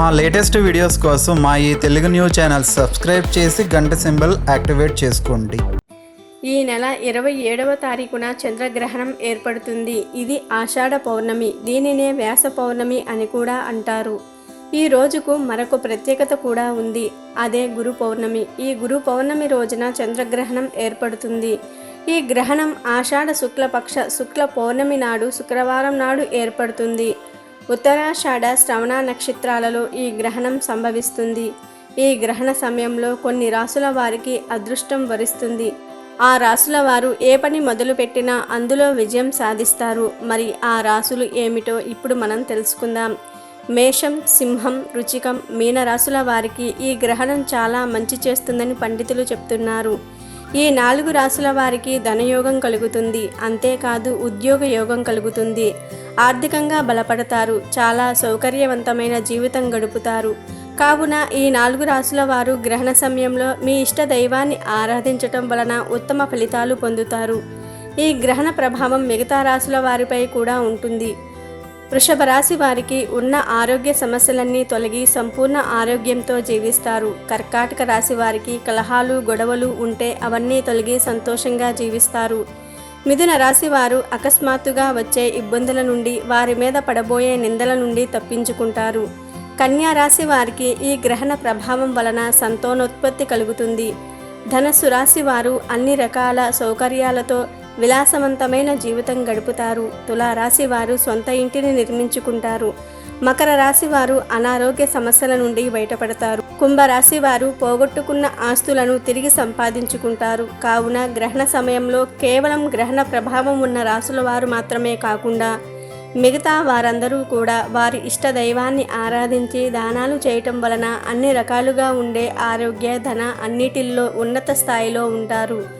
మా latest videos కోసం మా ఈ తెలుగు న్యూస్ ఛానల్ సబ్స్క్రైబ్ చేసి గంట సింబల్ యాక్టివేట్ చేసుకోండి. ఈ నెల ఇరవై ఏడవ తారీఖున చంద్రగ్రహణం ఏర్పడుతుంది. ఇది ఆషాఢ పౌర్ణమి. దీనినే వ్యాస పౌర్ణమి అని కూడా అంటారు. ఈ రోజుకు మరొక ప్రత్యేకత కూడా ఉంది. అదే గురు పౌర్ణమి. ఈ గురు పౌర్ణమి రోజున చంద్రగ్రహణం ఏర్పడుతుంది. ఈ గ్రహణం ఆషాఢ శుక్లపక్ష శుక్ల పౌర్ణమి నాడు శుక్రవారం నాడు ఏర్పడుతుంది. ఉత్తరాషాఢ శ్రవణ నక్షత్రాలలో ఈ గ్రహణం సంభవిస్తుంది. ఈ గ్రహణ సమయంలో కొన్ని రాసుల వారికి అదృష్టం వరిస్తుంది. ఆ రాసుల వారు ఏ పని మొదలుపెట్టినా అందులో విజయం సాధిస్తారు. మరి ఆ రాసులు ఏమిటో ఇప్పుడు మనం తెలుసుకుందాం. మేషం సింహం రుచికం మీనరాశుల వారికి ఈ గ్రహణం చాలా మంచి చేస్తుందని పండితులు చెప్తున్నారు. ఈ నాలుగు రాసుల వారికి ధనయోగం కలుగుతుంది. అంతేకాదు ఉద్యోగ యోగం కలుగుతుంది. ఆర్థికంగా బలపడతారు. చాలా సౌకర్యవంతమైన జీవితం గడుపుతారు. కావున ఈ నాలుగు రాసుల వారు గ్రహణ సమయంలో మీ ఇష్ట దైవాన్ని ఆరాధించటం వలన ఉత్తమ ఫలితాలు పొందుతారు. ఈ గ్రహణ ప్రభావం మిగతా రాసుల వారిపై కూడా ఉంటుంది. వృషభ రాశి వారికి ఉన్న ఆరోగ్య సమస్యలన్నీ తొలగి సంపూర్ణ ఆరోగ్యంతో జీవిస్తారు. కర్కాటక రాశి వారికి కలహాలు గొడవలు ఉంటే అవన్నీ తొలగి సంతోషంగా జీవిస్తారు. మిథున రాశి వారు అకస్మాత్తుగా వచ్చే ఇబ్బందుల నుండి వారి మీద పడబోయే నిందల నుండి తప్పించుకుంటారు. కన్యా రాశి వారికి ఈ గ్రహణ ప్రభావం వలన సంతానోత్పత్తి కలుగుతుంది. ధనస్సు రాశి వారు అన్ని రకాల సౌకర్యాలతో విలాసవంతమైన జీవితం గడుపుతారు. తులారాశి వారు సొంత ఇంటిని నిర్మించుకుంటారు. మకర రాశి వారు అనారోగ్య సమస్యల నుండి బయటపడతారు. కుంభరాశి వారు పోగొట్టుకున్న ఆస్తులను తిరిగి సంపాదించుకుంటారు. కావున గ్రహణ సమయంలో కేవలం గ్రహణ ప్రభావం ఉన్న రాసుల వారు మాత్రమే కాకుండా మిగతా వారందరూ కూడా వారి ఇష్ట దైవాన్ని ఆరాధించి దానాలు చేయటం వలన అన్ని రకాలుగా ఉండే ఆరోగ్య ధన అన్నిటిల్లో ఉన్నత స్థాయిలో ఉంటారు.